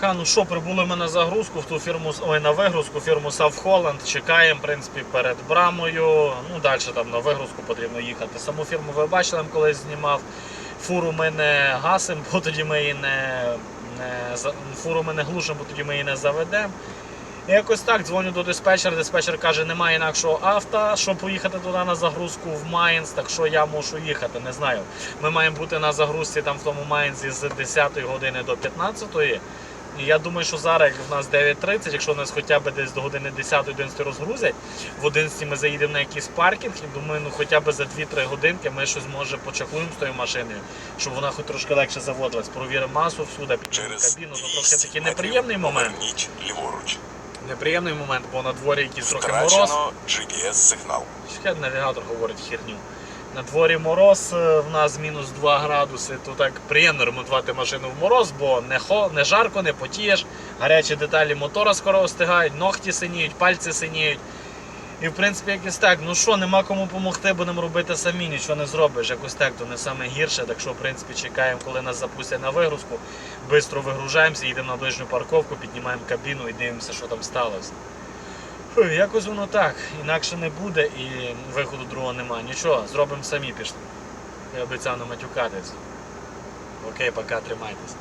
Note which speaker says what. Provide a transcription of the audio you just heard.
Speaker 1: Ха, ну що, прибули ми на загрузку в ту фірму, ой, на вигрузку фірму Holland. Чекаємо, в принципі, перед брамою. Ну, далі там на вигрузку потрібно їхати. Саму фірму ви бачили, колись знімав. Фуру ми не гасимо, бо тоді ми її не, не фуру ми не глушимо, бо тоді ми її не заведемо. І якось так дзвоню до диспетчера. Диспетчер каже, немає інакшого авто, щоб поїхати туди на загрузку в Майнц, так що я мушу їхати, не знаю. Ми маємо бути на загрузці там в тому Майнзі з 10 години до 15. І я думаю, що зараз, як в нас 9.30, якщо нас хоча б десь до години 10-11 розгрузять, в 11 ми заїдемо на якийсь паркінг і думаю, ну хоча б за 2-3 годинки ми щось може почакуємо з тою машиною, щоб вона хоч трошки легше заводилась. Провіримо масу всюди,
Speaker 2: Через
Speaker 1: кабіну. Ну
Speaker 2: 200
Speaker 1: трохи такий неприємний момент.
Speaker 2: поверніть ліворуч.
Speaker 1: Неприємний момент, бо на дворі якийсь трохи мороз.
Speaker 2: GPS-сигнал.
Speaker 1: Навігатор говорить херню. На дворі мороз, е, в нас мінус 2 градуси, то так приємно ремонтувати машину в мороз, бо не, хо, не жарко, не потієш, гарячі деталі мотора скоро остигають, ногті синіють, пальці синіють. І в принципі якось так, ну що, нема кому допомогти, будемо робити самі, нічого не зробиш. Якось так, то не саме гірше. Так що, в принципі, чекаємо, коли нас запустять на вигрузку, швидко вигружаємося, їдемо на ближню парковку, піднімаємо кабіну і дивимося, що там сталося. Якось воно так, інакше не буде і виходу другого немає. Нічого, зробимо самі пішли. Я обіцяв не матюкатись. Окей, пока, тримайтесь.